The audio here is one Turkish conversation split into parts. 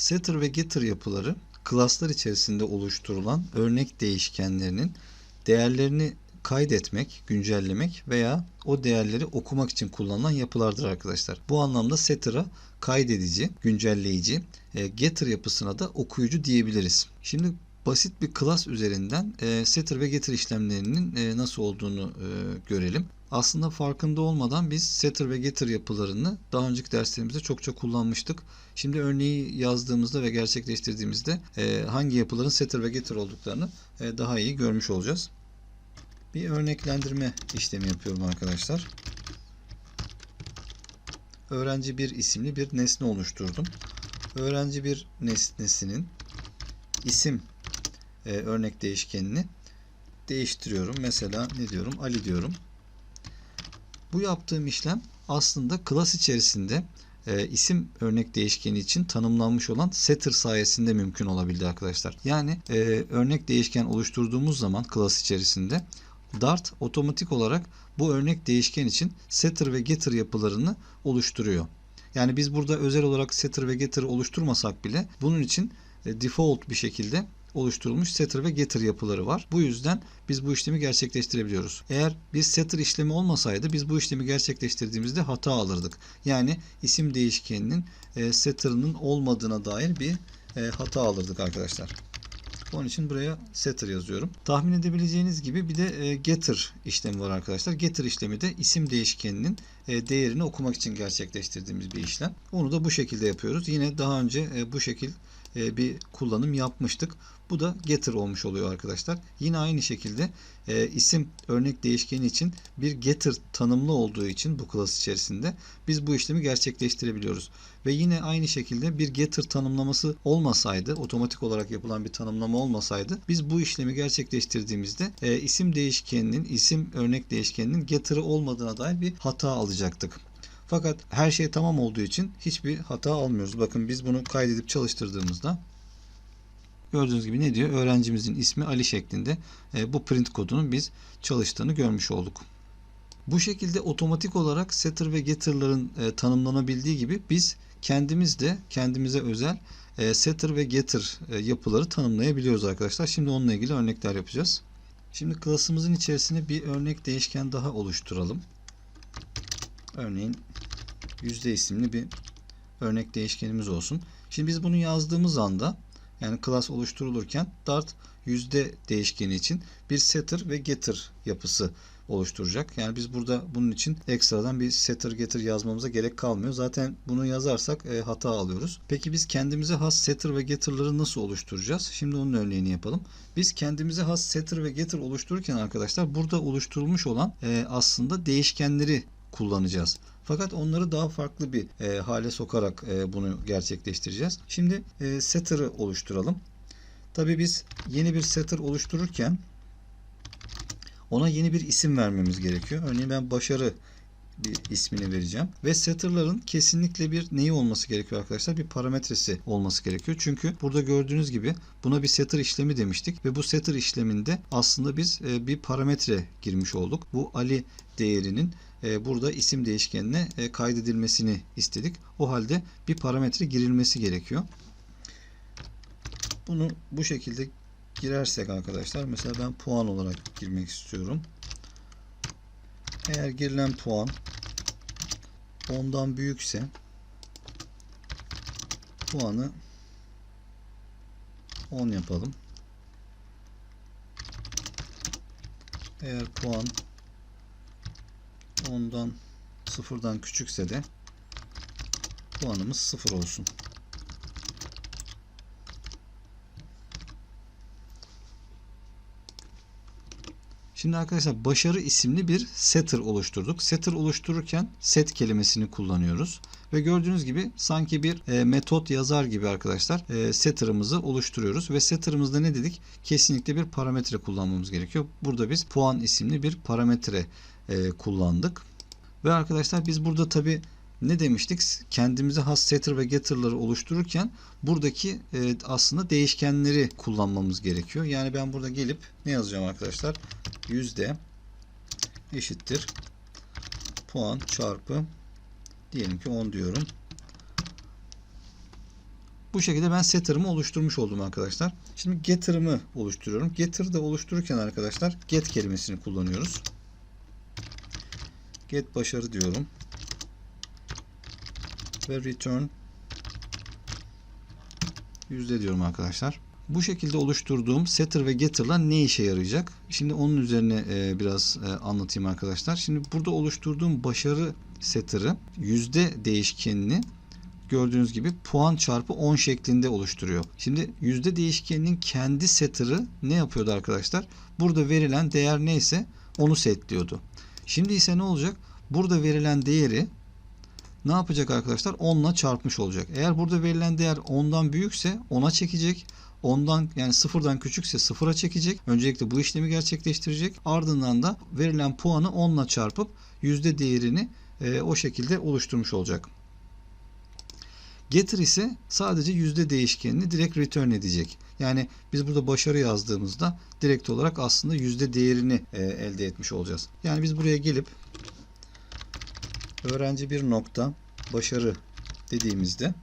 Setter ve getter yapıları klaslar içerisinde oluşturulan örnek değişkenlerinin değerlerini kaydetmek, güncellemek veya o değerleri okumak için kullanılan yapılardır arkadaşlar. Bu anlamda setter'a kaydedici, güncelleyici, e, getter yapısına da okuyucu diyebiliriz. Şimdi basit bir class üzerinden e, setter ve getter işlemlerinin e, nasıl olduğunu e, görelim. Aslında farkında olmadan biz setter ve getter yapılarını daha önceki derslerimizde çokça kullanmıştık. Şimdi örneği yazdığımızda ve gerçekleştirdiğimizde e, hangi yapıların setter ve getter olduklarını e, daha iyi görmüş olacağız. Bir örneklendirme işlemi yapıyorum arkadaşlar. Öğrenci bir isimli bir nesne oluşturdum. Öğrenci bir nesnesinin isim e, örnek değişkenini değiştiriyorum. Mesela ne diyorum? Ali diyorum. Bu yaptığım işlem aslında class içerisinde e, isim örnek değişkeni için tanımlanmış olan setter sayesinde mümkün olabildi arkadaşlar. Yani e, örnek değişken oluşturduğumuz zaman class içerisinde Dart otomatik olarak bu örnek değişken için setter ve getter yapılarını oluşturuyor. Yani biz burada özel olarak setter ve getter oluşturmasak bile bunun için e, default bir şekilde oluşturulmuş setter ve getter yapıları var. Bu yüzden biz bu işlemi gerçekleştirebiliyoruz. Eğer bir setter işlemi olmasaydı biz bu işlemi gerçekleştirdiğimizde hata alırdık. Yani isim değişkeninin e, setter'ının olmadığına dair bir e, hata alırdık arkadaşlar. Onun için buraya setter yazıyorum. Tahmin edebileceğiniz gibi bir de e, getter işlemi var arkadaşlar. Getter işlemi de isim değişkeninin e, değerini okumak için gerçekleştirdiğimiz bir işlem. Onu da bu şekilde yapıyoruz. Yine daha önce e, bu şekil bir kullanım yapmıştık. Bu da getter olmuş oluyor arkadaşlar. Yine aynı şekilde e, isim örnek değişkeni için bir getter tanımlı olduğu için bu class içerisinde biz bu işlemi gerçekleştirebiliyoruz. Ve yine aynı şekilde bir getter tanımlaması olmasaydı, otomatik olarak yapılan bir tanımlama olmasaydı biz bu işlemi gerçekleştirdiğimizde e, isim değişkeninin, isim örnek değişkeninin getter'ı olmadığına dair bir hata alacaktık. Fakat her şey tamam olduğu için hiçbir hata almıyoruz. Bakın biz bunu kaydedip çalıştırdığımızda gördüğünüz gibi ne diyor? Öğrencimizin ismi Ali şeklinde e, bu print kodunun biz çalıştığını görmüş olduk. Bu şekilde otomatik olarak setter ve getter'ların e, tanımlanabildiği gibi biz kendimiz de kendimize özel e, setter ve getter e, yapıları tanımlayabiliyoruz arkadaşlar. Şimdi onunla ilgili örnekler yapacağız. Şimdi klasımızın içerisine bir örnek değişken daha oluşturalım. Örneğin yüzde isimli bir örnek değişkenimiz olsun. Şimdi biz bunu yazdığımız anda yani class oluşturulurken Dart yüzde değişkeni için bir setter ve getter yapısı oluşturacak. Yani biz burada bunun için ekstradan bir setter getter yazmamıza gerek kalmıyor. Zaten bunu yazarsak e, hata alıyoruz. Peki biz kendimize has setter ve getter'ları nasıl oluşturacağız? Şimdi onun örneğini yapalım. Biz kendimize has setter ve getter oluştururken arkadaşlar burada oluşturulmuş olan e, aslında değişkenleri kullanacağız. Fakat onları daha farklı bir e, hale sokarak e, bunu gerçekleştireceğiz. Şimdi e, setter'ı oluşturalım. Tabii biz yeni bir setter oluştururken ona yeni bir isim vermemiz gerekiyor. Örneğin ben başarı bir ismini vereceğim. Ve setter'ların kesinlikle bir neyi olması gerekiyor arkadaşlar? Bir parametresi olması gerekiyor. Çünkü burada gördüğünüz gibi buna bir setter işlemi demiştik ve bu setter işleminde aslında biz e, bir parametre girmiş olduk. Bu Ali değerinin burada isim değişkenine e, kaydedilmesini istedik. O halde bir parametre girilmesi gerekiyor. Bunu bu şekilde girersek arkadaşlar mesela ben puan olarak girmek istiyorum. Eğer girilen puan ondan büyükse puanı 10 yapalım. Eğer puan ondan sıfırdan küçükse de puanımız sıfır olsun. Şimdi arkadaşlar başarı isimli bir setter oluşturduk. Setter oluştururken set kelimesini kullanıyoruz. Ve gördüğünüz gibi sanki bir e, metot yazar gibi arkadaşlar e, setter'ımızı oluşturuyoruz. Ve setter'ımızda ne dedik? Kesinlikle bir parametre kullanmamız gerekiyor. Burada biz puan isimli bir parametre e, kullandık. Ve arkadaşlar biz burada tabi ne demiştik? Kendimize has setter ve getter'ları oluştururken buradaki e, aslında değişkenleri kullanmamız gerekiyor. Yani ben burada gelip ne yazacağım arkadaşlar? Yüzde eşittir puan çarpı diyelim ki 10 diyorum. Bu şekilde ben setter'ımı oluşturmuş oldum arkadaşlar. Şimdi getter'ımı oluşturuyorum. Getter'ı da oluştururken arkadaşlar get kelimesini kullanıyoruz. Get başarı diyorum. Ve return yüzde diyorum arkadaşlar. Bu şekilde oluşturduğum setter ve getter'lar ne işe yarayacak? Şimdi onun üzerine e, biraz e, anlatayım arkadaşlar. Şimdi burada oluşturduğum başarı setter'ı yüzde değişkenini gördüğünüz gibi puan çarpı 10 şeklinde oluşturuyor. Şimdi yüzde değişkeninin kendi setter'ı ne yapıyordu arkadaşlar? Burada verilen değer neyse onu setliyordu. Şimdi ise ne olacak? Burada verilen değeri ne yapacak arkadaşlar? 10 ile çarpmış olacak. Eğer burada verilen değer 10'dan büyükse 10'a çekecek. Ondan yani sıfırdan küçükse sıfıra çekecek. Öncelikle bu işlemi gerçekleştirecek. Ardından da verilen puanı 10 ile çarpıp yüzde değerini e, o şekilde oluşturmuş olacak. Getir ise sadece yüzde değişkenini direkt return edecek. Yani biz burada başarı yazdığımızda direkt olarak aslında yüzde değerini e, elde etmiş olacağız. Yani biz buraya gelip öğrenci bir nokta başarı dediğimizde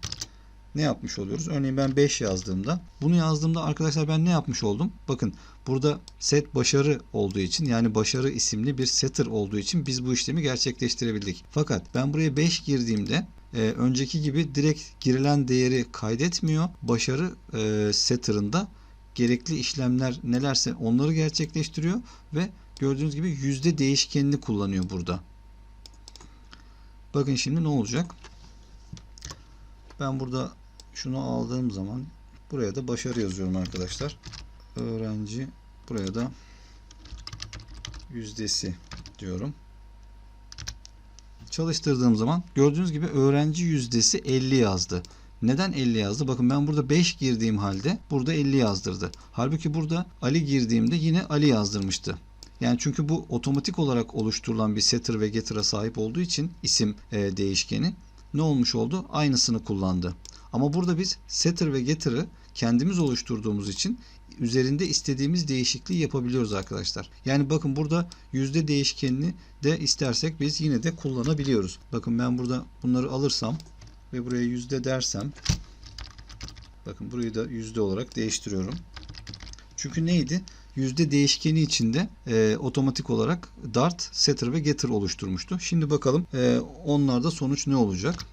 ne yapmış oluyoruz? Örneğin ben 5 yazdığımda bunu yazdığımda arkadaşlar ben ne yapmış oldum? Bakın burada set başarı olduğu için yani başarı isimli bir setter olduğu için biz bu işlemi gerçekleştirebildik. Fakat ben buraya 5 girdiğimde e, önceki gibi direkt girilen değeri kaydetmiyor. Başarı e, setter'ında gerekli işlemler nelerse onları gerçekleştiriyor ve gördüğünüz gibi yüzde değişkenini kullanıyor burada. Bakın şimdi ne olacak? Ben burada şunu aldığım zaman buraya da başarı yazıyorum arkadaşlar. Öğrenci buraya da yüzdesi diyorum. Çalıştırdığım zaman gördüğünüz gibi öğrenci yüzdesi 50 yazdı. Neden 50 yazdı? Bakın ben burada 5 girdiğim halde burada 50 yazdırdı. Halbuki burada Ali girdiğimde yine Ali yazdırmıştı. Yani çünkü bu otomatik olarak oluşturulan bir setter ve getter'a sahip olduğu için isim e, değişkeni ne olmuş oldu? Aynısını kullandı. Ama burada biz setter ve getter'ı kendimiz oluşturduğumuz için üzerinde istediğimiz değişikliği yapabiliyoruz arkadaşlar. Yani bakın burada yüzde değişkenini de istersek biz yine de kullanabiliyoruz. Bakın ben burada bunları alırsam ve buraya yüzde dersem bakın burayı da yüzde olarak değiştiriyorum. Çünkü neydi? Yüzde değişkeni içinde e, otomatik olarak dart, setter ve getter oluşturmuştu. Şimdi bakalım e, onlarda sonuç ne olacak?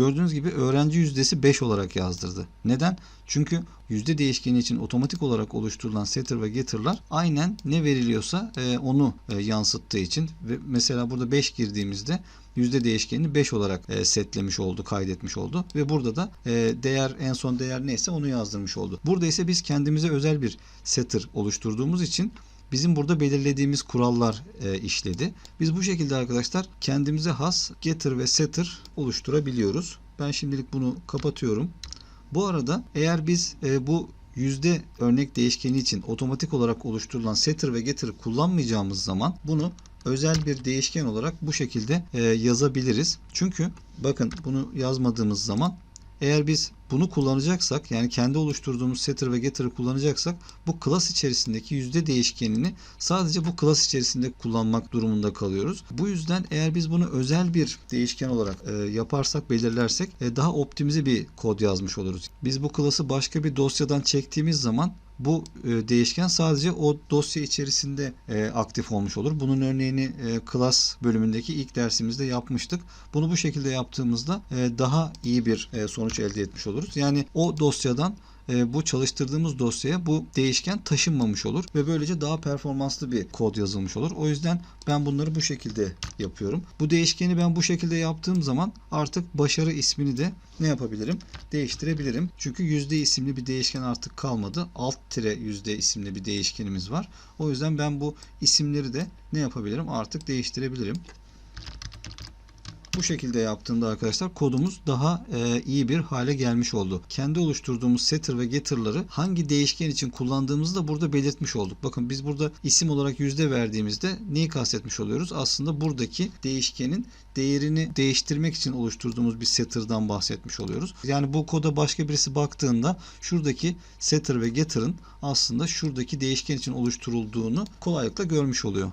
Gördüğünüz gibi öğrenci yüzdesi 5 olarak yazdırdı. Neden? Çünkü yüzde değişkeni için otomatik olarak oluşturulan setter ve getter'lar aynen ne veriliyorsa e, onu e, yansıttığı için ve mesela burada 5 girdiğimizde yüzde değişkenini 5 olarak e, setlemiş oldu, kaydetmiş oldu ve burada da değer en son değer neyse onu yazdırmış oldu. Burada ise biz kendimize özel bir setter oluşturduğumuz için bizim burada belirlediğimiz kurallar e, işledi. Biz bu şekilde arkadaşlar kendimize has getter ve setter oluşturabiliyoruz. Ben şimdilik bunu kapatıyorum. Bu arada eğer biz e, bu yüzde örnek değişkeni için otomatik olarak oluşturulan setter ve getter kullanmayacağımız zaman bunu özel bir değişken olarak bu şekilde e, yazabiliriz. Çünkü bakın bunu yazmadığımız zaman eğer biz bunu kullanacaksak yani kendi oluşturduğumuz setter ve getter'ı kullanacaksak bu class içerisindeki yüzde değişkenini sadece bu class içerisinde kullanmak durumunda kalıyoruz. Bu yüzden eğer biz bunu özel bir değişken olarak e, yaparsak belirlersek e, daha optimize bir kod yazmış oluruz. Biz bu class'ı başka bir dosyadan çektiğimiz zaman bu e, değişken sadece o dosya içerisinde e, aktif olmuş olur. Bunun örneğini e, class bölümündeki ilk dersimizde yapmıştık. Bunu bu şekilde yaptığımızda e, daha iyi bir e, sonuç elde etmiş oluruz. Yani o dosyadan bu çalıştırdığımız dosyaya bu değişken taşınmamış olur ve böylece daha performanslı bir kod yazılmış olur. O yüzden ben bunları bu şekilde yapıyorum. Bu değişkeni ben bu şekilde yaptığım zaman artık başarı ismini de ne yapabilirim? Değiştirebilirim. Çünkü yüzde isimli bir değişken artık kalmadı. Alt tire yüzde isimli bir değişkenimiz var. O yüzden ben bu isimleri de ne yapabilirim? Artık değiştirebilirim. Bu şekilde yaptığımda arkadaşlar kodumuz daha e, iyi bir hale gelmiş oldu. Kendi oluşturduğumuz setter ve getter'ları hangi değişken için kullandığımızı da burada belirtmiş olduk. Bakın biz burada isim olarak yüzde verdiğimizde neyi kastetmiş oluyoruz? Aslında buradaki değişkenin değerini değiştirmek için oluşturduğumuz bir setter'dan bahsetmiş oluyoruz. Yani bu koda başka birisi baktığında şuradaki setter ve getter'ın aslında şuradaki değişken için oluşturulduğunu kolaylıkla görmüş oluyor.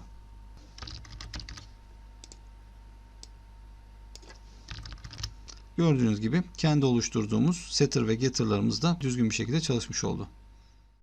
Gördüğünüz gibi kendi oluşturduğumuz setter ve getter'larımız da düzgün bir şekilde çalışmış oldu.